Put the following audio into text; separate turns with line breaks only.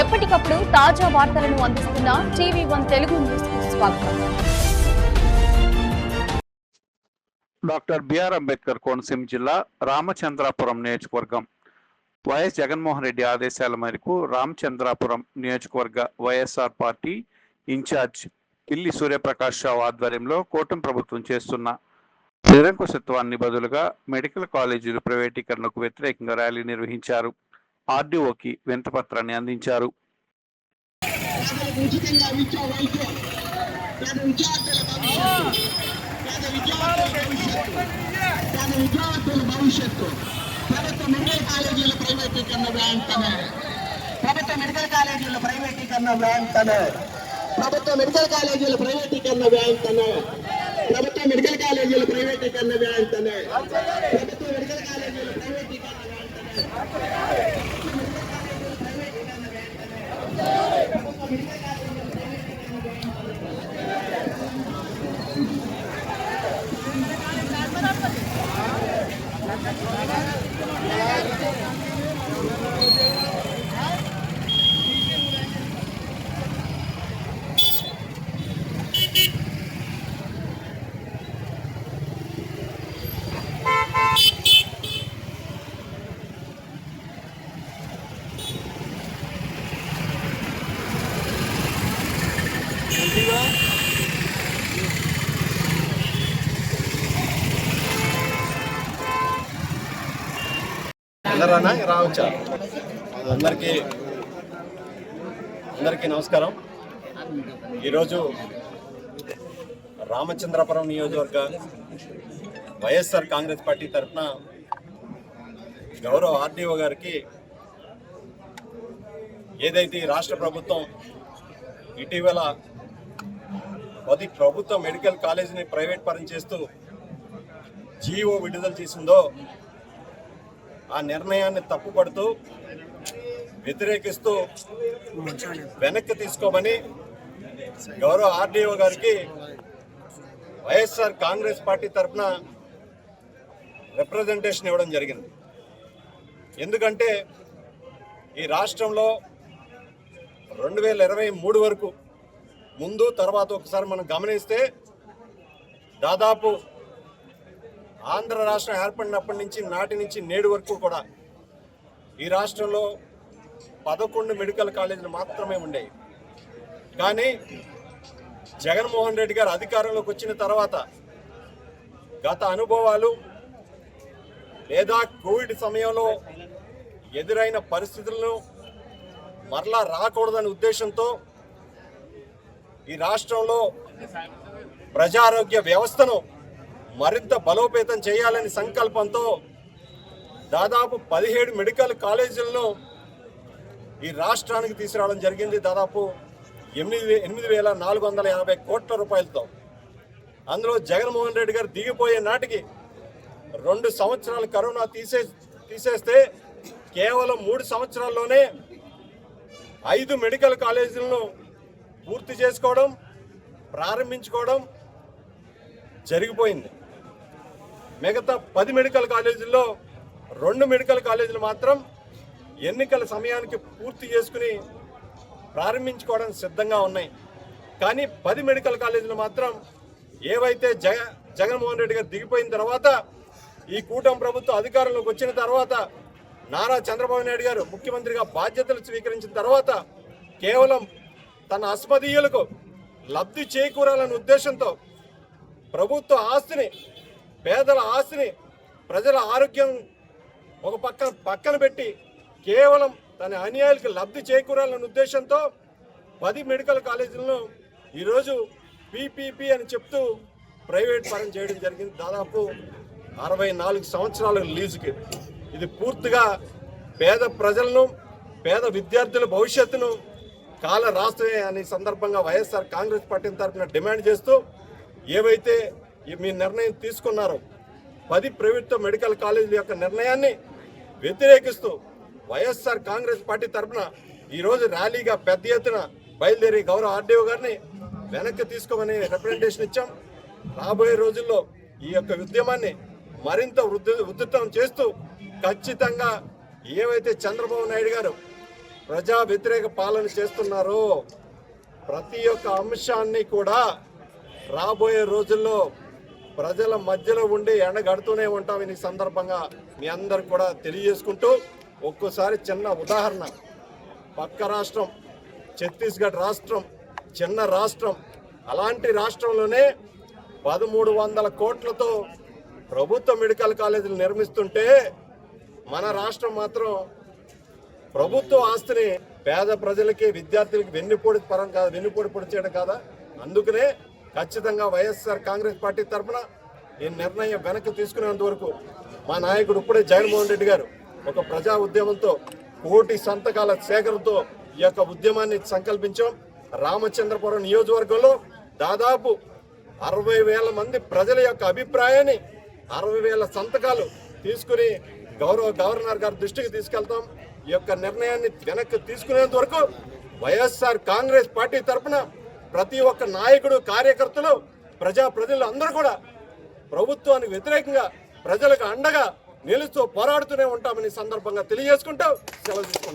ఎప్పటికప్పుడు తాజా వార్తలను అందిస్తున్న టీవీ వన్ తెలుగు న్యూస్ స్వాగతం.
Doctor B R Ambedkar Konaseema జిల్లా రామచంద్రాపురం నియోజకవర్గం వైఎస్ జగన్మోహన్ రెడ్డి ఆదేశాల మేరకు రామచంద్రాపురం నియోజకవర్గ వైఎస్ఆర్ పార్టీ ఇన్ఛార్జ్ పిల్లి సూర్యప్రకాష్ రావు ఆధ్వర్యంలో కూటమి ప్రభుత్వం చేస్తున్న నిరంకుశత్వాన్ని బదులుగా మెడికల్ కాలేజీలు ప్రైవేటీకరణకు వ్యతిరేకంగా ర్యాలీ నిర్వహించారు. ఆర్డీఓకి వింతపత్రాన్ని అందించారు.
ఉచితంగా విద్యా వైద్యం పేద భవిష్యత్తు పేద విద్యార్థుల భవిష్యత్తు పేద విద్యార్థుల భవిష్యత్తు ప్రభుత్వ మెడికల్ కాలేజీల ప్రైవేటీకరణ వెంటనే ప్రభుత్వ మెడికల్ కాలేజీల ప్రైవేటీకరణ వెంటనే ప్రభుత్వ మెడికల్ కాలేజీల ప్రైవేటీకరణ వెంటనే ప్రభుత్వ మెడికల్ కాలేజీల ప్రైవేటీకరణ వెంటనే ప్రభుత్వ మెడికల్ కాలేజీల ప్రైవేటీకరణ వెంటనే ¡Vamos!
అందరానా రావచ్చా? అందరికీ అందరికీ నమస్కారం. ఈరోజు రామచంద్రపురం నియోజకవర్గ వైఎస్ఆర్ కాంగ్రెస్ పార్టీ తరఫున గౌరవ ఆర్డీఓ గారికి ఏదైతే రాష్ట్ర ప్రభుత్వం ఇటీవల పది ప్రభుత్వ మెడికల్ కాలేజీని ప్రైవేట్ పరం చేస్తూ జీవో విడుదల చేసిందో ఆ నిర్ణయాన్ని తప్పుపడుతూ వ్యతిరేకిస్తూ వెనక్కి తీసుకోమని గౌరవ ఆర్డీఓ గారికి వైఎస్ఆర్ కాంగ్రెస్ పార్టీ తరఫున రిప్రజెంటేషన్ ఇవ్వడం జరిగింది. ఎందుకంటే ఈ రాష్ట్రంలో రెండు వేల ఇరవై మూడు వరకు ముందు తర్వాత ఒకసారి మనం గమనిస్తే దాదాపు ఆంధ్ర రాష్ట్రం ఏర్పడినప్పటి నుంచి నాటి నుంచి నేడు వరకు కూడా ఈ రాష్ట్రంలో పదకొండు మెడికల్ కాలేజీలు మాత్రమే ఉండేవి. కానీ జగన్మోహన్ రెడ్డి గారు అధికారంలోకి వచ్చిన తర్వాత గత అనుభవాలు లేదా కోవిడ్ సమయంలో ఎదురైన పరిస్థితులను మరలా రాకూడదనే ఉద్దేశంతో ఈ రాష్ట్రంలో ప్రజారోగ్య వ్యవస్థను మరింత బలోపేతం చేయాలని సంకల్పంతో దాదాపు పదిహేడు మెడికల్ కాలేజీలను ఈ రాష్ట్రానికి తీసుకురావడం జరిగింది. దాదాపు ఎనిమిది వే- ఎనిమిది వేల నాలుగు వందల యాభై కోట్ల రూపాయలతో. అందులో జగన్మోహన్ రెడ్డి గారు దిగిపోయే నాటికి రెండు సంవత్సరాలు కరోనా తీసే తీసేస్తే కేవలం మూడు సంవత్సరాల్లోనే ఐదు మెడికల్ కాలేజీలను పూర్తి చేసుకోవడం ప్రారంభించుకోవడం జరిగిపోయింది. మిగతా పది మెడికల్ కాలేజీల్లో రెండు మెడికల్ కాలేజీలు మాత్రం ఎన్నికల సమయానికి పూర్తి చేసుకుని ప్రారంభించుకోవడానికి సిద్ధంగా ఉన్నాయి. కానీ పది మెడికల్ కాలేజీలు మాత్రం ఏవైతే జగ జగన్మోహన్ రెడ్డి గారు దిగిపోయిన తర్వాత ఈ కూటమి ప్రభుత్వం అధికారంలోకి వచ్చిన తర్వాత నారా చంద్రబాబు నాయుడు గారు ముఖ్యమంత్రిగా బాధ్యతలు స్వీకరించిన తర్వాత కేవలం తన అస్మదీయులకు లబ్ధి చేకూరాలనే ఉద్దేశంతో ప్రభుత్వ ఆస్తిని పేదల ఆస్తిని ప్రజల ఆరోగ్యం ఒక పక్కన పక్కన పెట్టి కేవలం తన అన్యాయాలకు లబ్ధి చేకూరాలన్న ఉద్దేశంతో పది మెడికల్ కాలేజీలను ఈరోజు పీపీపీ అని చెప్తూ ప్రైవేట్ పరం చేయడం జరిగింది. దాదాపు అరవై నాలుగు సంవత్సరాల లీజుకి. ఇది పూర్తిగా పేద ప్రజలను పేద విద్యార్థుల భవిష్యత్తును కాల రాష్ట్రమే అనే సందర్భంగా వైఎస్ఆర్ కాంగ్రెస్ పార్టీ తరఫున డిమాండ్ చేస్తూ ఏవైతే మీ నిర్ణయం తీసుకున్నారు. పది ప్రభుత్వ మెడికల్ కాలేజీల యొక్క నిర్ణయాన్ని వ్యతిరేకిస్తూ వైఎస్ఆర్ కాంగ్రెస్ పార్టీ తరఫున ఈరోజు ర్యాలీగా పెద్ద ఎత్తున బయలుదేరి గౌరవ ఆర్డీఓ గారిని వెనక్కి తీసుకోమని రిప్రజెంటేషన్ ఇచ్చాం. రాబోయే రోజుల్లో ఈ యొక్క ఉద్యమాన్ని మరింత వృద్ధి ఉధృతం చేస్తూ ఖచ్చితంగా ఏవైతే చంద్రబాబు నాయుడు గారు ప్రజా వ్యతిరేక పాలన చేస్తున్నారో ప్రతి ఒక్క అంశాన్ని కూడా రాబోయే రోజుల్లో ప్రజల మధ్యలో ఉండి ఎండగడుతూనే ఉంటాం ఈ సందర్భంగా మీ అందరికి కూడా తెలియజేసుకుంటూ ఒక్కోసారి చిన్న ఉదాహరణ. పక్క రాష్ట్రం ఛత్తీస్గఢ్ రాష్ట్రం చిన్న రాష్ట్రం అలాంటి రాష్ట్రంలోనే పదమూడు వందల కోట్లతో ప్రభుత్వ మెడికల్ కాలేజీలు నిర్మిస్తుంటే మన రాష్ట్రం మాత్రం ప్రభుత్వ ఆస్తిని పేద ప్రజలకి విద్యార్థులకి వెన్నుపోడి పరం కాదు వెన్నుపోడి పొడి చేయడం కాదా? అందుకనే ఖచ్చితంగా వైఎస్ఆర్ కాంగ్రెస్ పార్టీ తరఫున ఈ నిర్ణయం వెనక్కి తీసుకునేంత వరకు మా నాయకుడు ఇప్పుడే జగన్మోహన్ రెడ్డి గారు ఒక ప్రజా ఉద్యమంతో కోటి సంతకాల సేకరణతో ఈ యొక్క ఉద్యమాన్ని సంకల్పించాం. రామచంద్రపురం నియోజకవర్గంలో దాదాపు అరవై వేల మంది ప్రజల యొక్క అభిప్రాయాన్ని అరవై వేల సంతకాలు తీసుకుని గౌరవ గవర్నర్ గారి దృష్టికి తీసుకెళ్తాం. ఈ యొక్క నిర్ణయాన్ని వెనక్కి తీసుకునేంత వరకు వైఎస్ఆర్ కాంగ్రెస్ పార్టీ తరఫున ప్రతి ఒక్క నాయకుడు కార్యకర్తలు ప్రజా ప్రజలు అందరూ కూడా ప్రభుత్వానికి వ్యతిరేకంగా ప్రజలకు అండగా నిలుస్తూ పోరాడుతూనే ఉంటామని సందర్భంగా తెలియజేసుకుంటూ సెలవు తీసుకుంటాం.